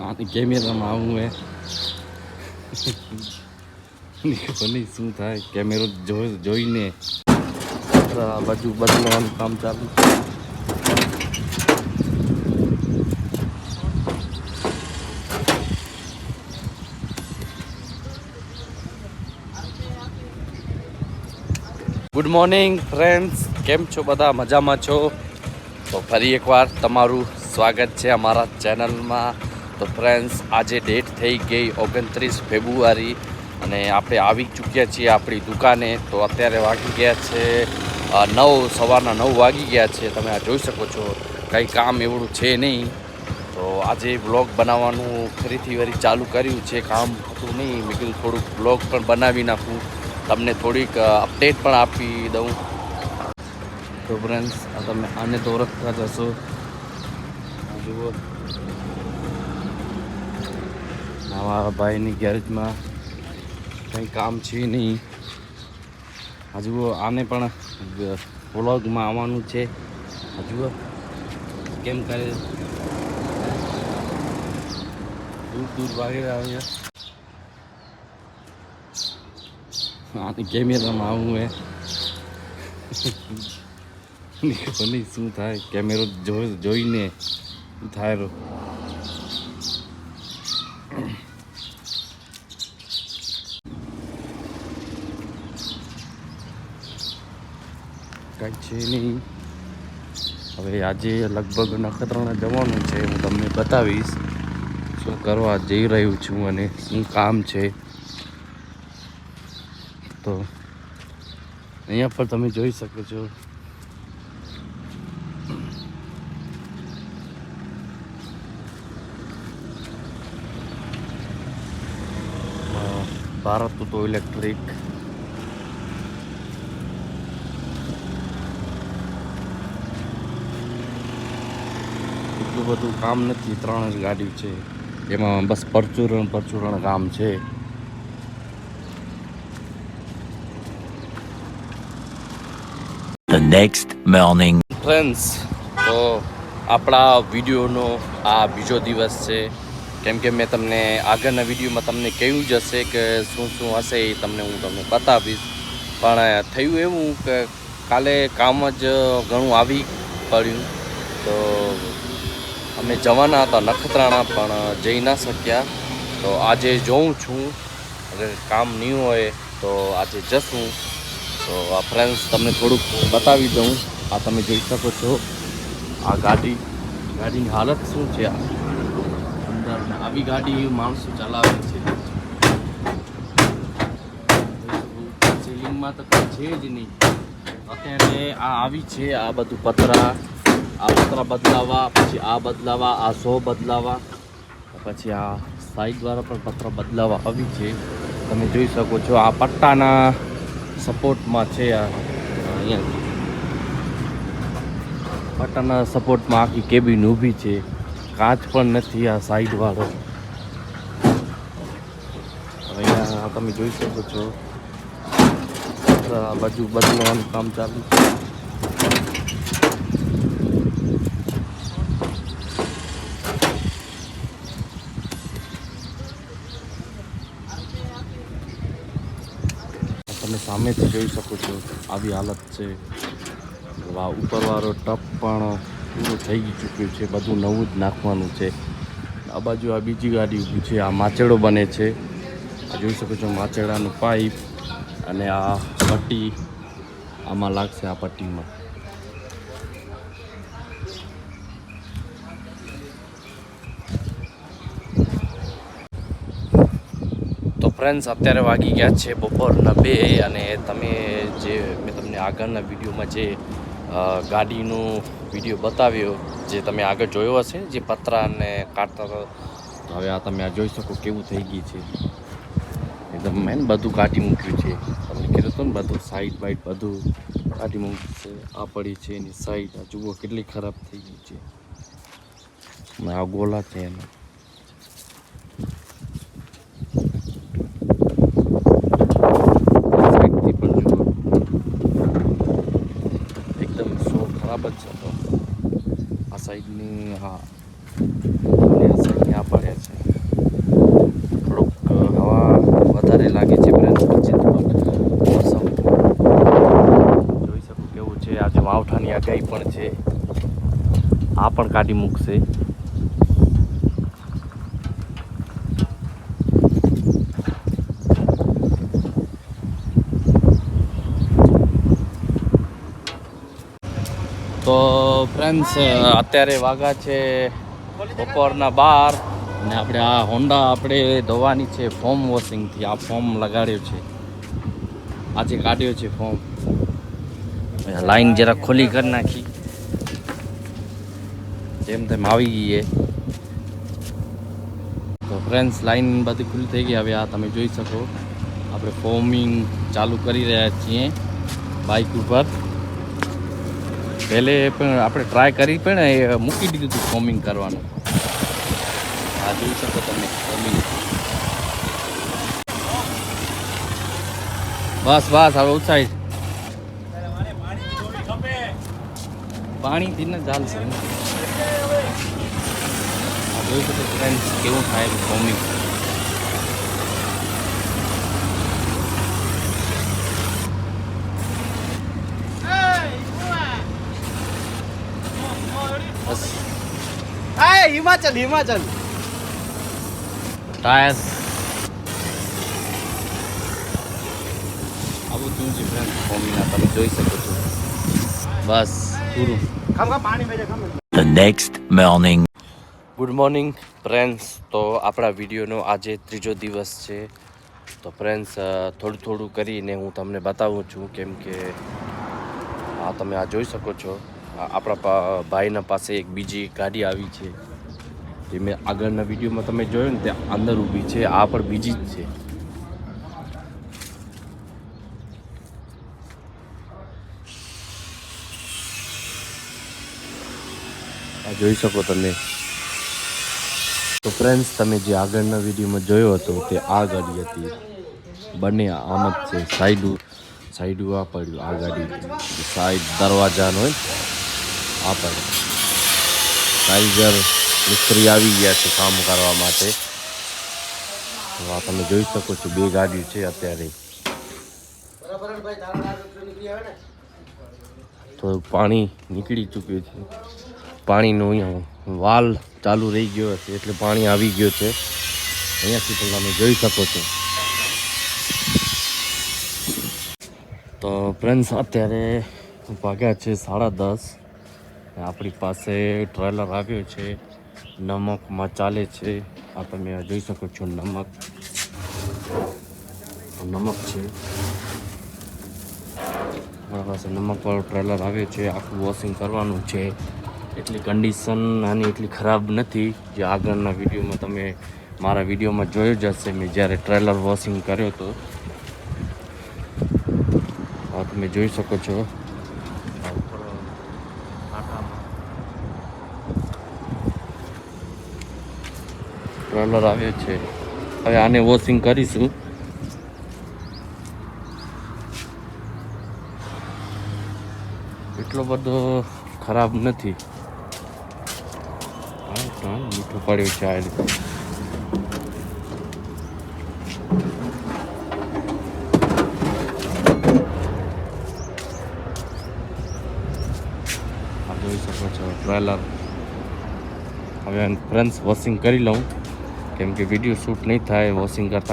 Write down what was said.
આની કેમેરામાં આવું હે ખબર શું થાય? કેમેરો જોઈને. આ બાજુ બદલવાનું કામ ચાલુ. ગુડ મોર્નિંગ ફ્રેન્ડ્સ કેમ છો બધા? મજામાં છો? તો ફરી એકવાર તમારું સ્વાગત છે અમારા ચેનલમાં તો ફ્રેન્ડ્સ, આજે ડેટ થઈ ગઈ ઓગણત્રીસ ફેબ્રુઆરી અને આપણે આવી ચૂક્યા છીએ આપણી દુકાને. તો અત્યારે વાગી ગયા છે નવ, સવારના નવ વાગી ગયા છે. તમે આ જોઈ શકો છો, કંઈ કામ એવડું છે નહીં. તો આજે બ્લોગ બનાવવાનું ફરીથી વરી ચાલુ કર્યું છે. કામ હતું નહીં, મેં કીધું થોડુંક બ્લોગ પણ બનાવી નાખું. તમને થોડીક અપડેટ પણ આપી દઉં. તો ફ્રેન્ડ્સ તમે આને તો ઓળખતા જશો જુઓ. અમારા ભાઈની ગેરેજમાં કંઈ કામ છે નહીં. હજુ આને પણ વ્લોગમાં આવવાનું છે. હજુ કેમ કરે? દૂર દૂર ભાગે આવ્યા આને કેમેરામાં આવું હે. ખબર શું થાય? કેમેરો જોઈને થાય? કાંઈ છે નહીં. હવે આજે લગભગ નખત્રાણા જવાનું છે, હું તમને બતાવીશ શું કરવા જઈ રહ્યું છું અને શું કામ છે. તો અહીંયા પર તમે જોઈ શકો છો. ભારત તો ઇલેક્ટ્રિક એટલું બધું કામ નથી ત્રણ જ ગાડી છે. એમાં બસ પરચુરણ પરચુરણ કામ છે. The next morning. ફ્રેન્ડ્સ તો આપણા વિડીયોનો આ બીજો દિવસ છે. કેમ કે મેં તમને આગળના વિડીયોમાં તમને કહ્યું જ હશે કે શું શું હશે એ તમને હું તમને બતાવીશ. પણ થયું એવું કે કાલે કામ જ ઘણું આવી પડ્યું. તો અમે જવાના હતા નખત્રાણા, પણ જઈ ના શક્યા. તો આજે જોઉં છું. અગર કામ નહીં હોય તો આજે જશું. તો આ ફ્રેન્ડ્સ તમને થોડુંક બતાવી દઉં. આ તમે જોઈ શકો છો. આ ગાડી, ગાડીની હાલત શું છે? અંદર આવી ગાડી માણસો ચલાવે છે. સિલિંગમાં તો છે જ નહીં. અત્યારે આ આવી છે, આ બધું પતરા. આ પતરા બદલાવા, પછી આ બદલાવા, આ સો બદલાવા, પછી આ સાઈડ દ્વારા પણ પતરા બદલાવા આવી છે. તમે જોઈ શકો છો, આ પટ્ટાના સપોર્ટમાં છે આ અહીંયા. પટ્ટાના સપોર્ટમાં આખી કેબિન ઊભી છે. કાચ પણ નથી આ સાઈડવાળો અહીંયા તમે જોઈ શકો છો. બાજુ બદલવાનું કામ ચાલુ છે તમે સામેથી જોઈ શકો છો, આવી હાલત છે. આ ઉપરવાળો ટપ પણ પૂરું થઈ ચૂક્યું છે, બધું નવું જ નાખવાનું છે. આ બાજુ આ બીજી ગાડી ઊભી છે, આ માચેડો બને છે. જોઈ શકો છો માચેડાનું પાઇપ અને આ પટ્ટી, આમાં લાગશે આ પટ્ટીમાં તો ફ્રેન્ડ્સ અત્યારે વાગી ગયા છે બપોરના બે અને તમે જે મેં તમને આગળના વિડીયોમાં જે ગાડીનો વીડિયો બતાવ્યો, જે તમે આગળ જોયો હશે, જે પતરા અને કાઢતા તો હવે આ તમે આ જોઈ શકો કેવું થઈ ગયું છે. એકદમ મેન બધું કાઢી મૂક્યું છે. તમને કીધું હતું ને બધું સાઈડ બાઈડ બધું કાઢી મૂક્યું છે. આ પડી છે એની સાઈડ આ જુઓ કેટલી ખરાબ થઈ ગઈ છે. આ ગોલા છે એના સાઈડથી પણ જુઓ એકદમ શો ખરાબ જ છે તો આ સાઈડની હા અને આ સાઈડની આ પડ્યા છે વરસાદની આગાહી પણ છે. આ પણ કાઢી મૂકશે. તો ફ્રેન્ડ્સ અત્યારે વાગા છે બપોરના બાર અને આપણે આ હોન્ડા આપણે ધોવાની છે ફોર્મ વોશિંગથી આ ફોર્મ લગાડ્યો છે. આજે કાઢ્યો છે ફોર્મ લાઈન જરા ખોલી કરી નાખી. જેમ તેમ આવી ગઈ છે તો ફ્રેન્ડ્સ લાઈન બધી ખુલ્લી થઈ ગઈ. હવે આ તમે જોઈ શકો. આપણે ફોર્મિંગ ચાલુ કરી રહ્યા છીએ બાઇક ઉપર. પહેલે પણ આપણે ટ્રાય કરી પણ એ મૂકી દીધું હતું ફોર્મિંગ કરવાનું. આ જોઈ શકો તમે ફોર્મિંગ બસ બસ, હવે ઉત્સાહિત પાણીથી ને ચાલશે આ જોઈ શકો ફ્રેન્ડ્સ કેવું થાય હાય હિમાચલ હિમાચલ. ટાયર આવું થયું છે ફ્રેન્ડ ફોર્મિંગના તમે જોઈ શકો છો. બસ. પૂરું The next morning. Good morning friends તો આપણા વિડીયોનો આજે ત્રીજો દિવસ છે. તો ફ્રેન્ડ્સ થોડું થોડું કરીને હું તમને બતાવું છું કેમ કે આ તમે આ જોઈ શકો છો. આપણા ભાઈના પાસે એક બીજી ગાડી આવી છે. જે મેં આગળના વિડીયોમાં તમે જોયું ને ત્યાં અંદર ઊભી છે. આ પણ બીજી જ છે. આ જોઈ શકો તમે. તો ફ્રેન્ડ્સ તમે જે આગળના વિડીયોમાં જોયો હતો તે આ ગાડી હતી. બંને આમ જ છે. સાઈડ સાઈડ આ પડ્યું આ ગાડી. સાઈડ દરવાજાનો આ પડ્યું. ટાઈગર મિસ્ત્રી આવી ગયા છે કામ કરવા માટે. તો આ તમે જોઈ શકો છો બે ગાડીઓ છે અત્યારે. તો પાણી નીકળી ચૂક્યું છે. પાણીનો અહીંયા વાલ ચાલુ રહી ગયો છે, એટલે પાણી આવી ગયો છે. અહીંયાથી પણ તમે જોઈ શકો છો. તો ફ્રેન્ડ્સ અત્યારે વાગ્યા છે સાડા દસ. આપણી પાસે ટ્રેલર આવ્યો છે. નમકમાં ચાલે છે. આ તમે જોઈ શકો છો, નમક. નમક છે. આપણા પાસે નમકવાળું ટ્રેલર આવ્યો છે. આખું વોશિંગ કરવાનું છે. એટલી કન્ડિશન આની એટલી ખરાબ નથી જે આગળના વિડીયોમાં તમે મારા વિડીયોમાં જોયું જ હશે. મેં જ્યારે ટ્રેલર વોશિંગ કર્યો હતો. તમે જોઈ શકો છો. ટ્રેલર આવ્યો છે. હવે આને વોશિંગ કરીશું. એટલો બધો ખરાબ નથી. હા, હા, મીઠું પડ્યું છે આ રીતે. આ જોઈ શકો છો ટ્રેલર હવે ફ્રેન્ડ્સ વોશિંગ કરી લઉં કેમ કે વીડિયો શૂટ નહીં થાય વોશિંગ કરતાં